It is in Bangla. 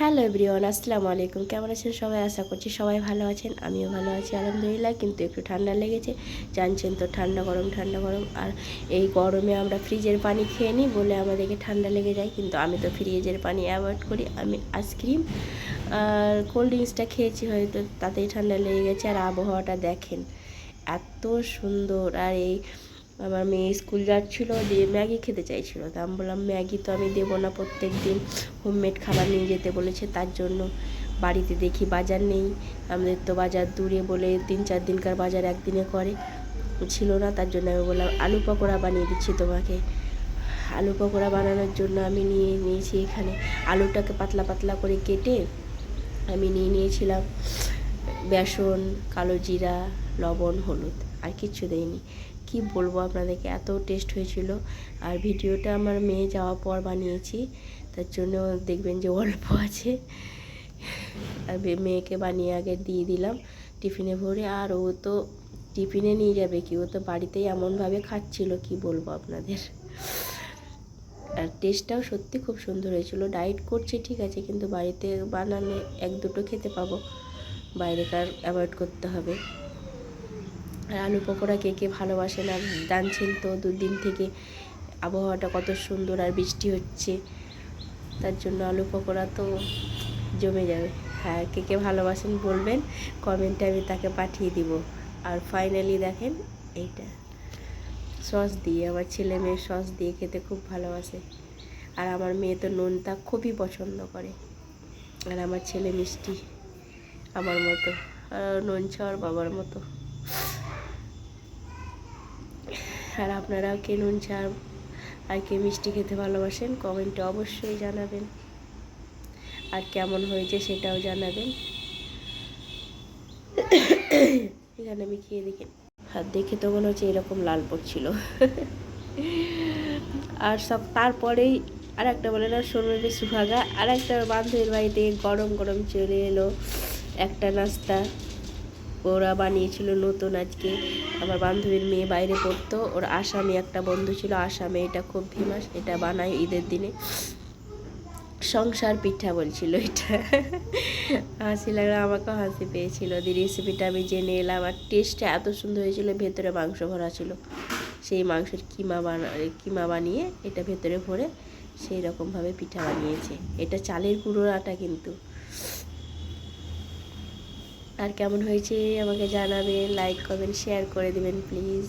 হ্যালো এভরিওয়ান আসসালামু আলাইকুম। কেমন আছেন সবাই? আশা করছি সবাই ভালো আছেন। আমিও ভালো আছি, আলহামদুলিল্লাহ। কিন্তু একটু ঠান্ডা লেগেছে। জানছেন তো ঠান্ডা গরম ঠান্ডা গরম। আর এই গরমে আমরা ফ্রিজের পানি খেয়ে নিই বলে আমাদেরকে ঠান্ডা লেগে যায়। কিন্তু আমি তো ফ্রিজের পানি অ্যাভয়েড করি। আমি আইসক্রিম আর কোল্ড ড্রিঙ্কসটা খেয়েছি হয়তো, তাতেই ঠান্ডা লেগে গেছে। আর আবহাওয়াটা দেখেন, এত সুন্দর। আর এই আমার মেয়ে স্কুল যাচ্ছিল, দিয়ে ম্যাগি খেতে চাইছিলো। তা আমি বললাম, ম্যাগি তো আমি দেবো না প্রত্যেক দিন হোমমেড খাবার নিয়ে যেতে বলেছে, তার জন্য বাড়িতে দেখি বাজার নেই। আমাদের তো বাজার দূরে বলে তিন চার দিনকার বাজার একদিনে করে। ছিল না, তার জন্য আমি বললাম, আলু পকোড়া বানিয়ে দিচ্ছি তোমাকে। আলু পকোড়া বানানোর জন্য আমি নিয়ে নিয়েছি এখানে। আলুটাকে পাতলা পাতলা করে কেটে আমি নিয়ে নিয়েছিলাম বেসন, কালো জিরা, লবণ, হলুদ। আর কিচ্ছু দেয়নি কি বলব আপনাদেরকে, এত টেস্ট হয়েছিল। আর ভিডিওটা আমার মেয়ে যাওয়ার পর বানিয়েছি, তার জন্য দেখবেন যে অল্প আছে। আর মেয়েকে বানিয়ে আগে দিয়ে দিলাম টিফিনে ভরে। আর ও তো টিফিনে নিয়ে যাবে কি? ও তো বাড়িতেই এমনভাবে খাচ্ছিল, কি বলব আপনাদের? আর টেস্টটাও সত্যি খুব সুন্দর হয়েছিল। ডায়েট করছে, ঠিক আছে, কিন্তু বাড়িতে বানালে এক দুটো খেতে পাবো। বাইরেকার অ্যাভয়েড করতে হবে। আলু পকোড়া কে কে ভালোবাসেন আর জানছেন তো দুদিন থেকে আবহাওয়াটা কত সুন্দর আর বৃষ্টি হচ্ছে। তার জন্য আলু পকোড়া তো জমে যাবে। হ্যাঁ কে কে ভালোবাসেন বলবেন কমেন্টে আমি তাকে পাঠিয়ে দিব। আর ফাইনালি দেখেন এইটা। সস দিয়ে, আমার ছেলে মেয়ে সস দিয়ে খেতে খুব ভালোবাসে। আর আমার মেয়ে তো নোনতা খুবই পছন্দ করে। আর আমার ছেলে মিষ্টি, আমার মতো। আর নুন ছাওয়ার বাবার মতো। আর আপনারাও কে নুন চা আর কে মিষ্টি খেতে ভালোবাসেন, কমেন্টে অবশ্যই জানাবেন। আর কেমন হয়েছে সেটাও জানাবেন। এখানে আমি খেয়ে দেখি। আর দেখে তো মনে হচ্ছে এরকম লাল পড়ছিল। আর সব তারপরেই আর একটা বলে না সোনালি সুহাগা আর একটা বান্ধবীর বাড়িতে গরম গরম চলে এলো। একটা নাস্তা। ওরা বানিয়েছিল নতুন আজকে। আমার বান্ধবীর মেয়ে বাইরে পড়তো। ওর আসামে একটা বন্ধু ছিল। আসামে এটা খুব ফেমাস এটা বানায় ঈদের দিনে। সংসার পিঠা বলছিল এটা। হাসি লাগল, আমাকেও হাসি পেয়েছিল। দি রেসিপিটা আমি জেনে এলাম। আর টেস্টটা এত সুন্দর হয়েছিল, ভেতরে মাংস ভরা ছিল। সেই মাংসের কিমা বানা, কিমা বানিয়ে এটা ভেতরে ভরে সেই রকমভাবে পিঠা বানিয়েছে। এটা চালের গুঁড়োর আটা কিন্তু। আর কেমন হয়েছে আমাকে জানাবেন লাইক করবেন শেয়ার করে দেবেন প্লিজ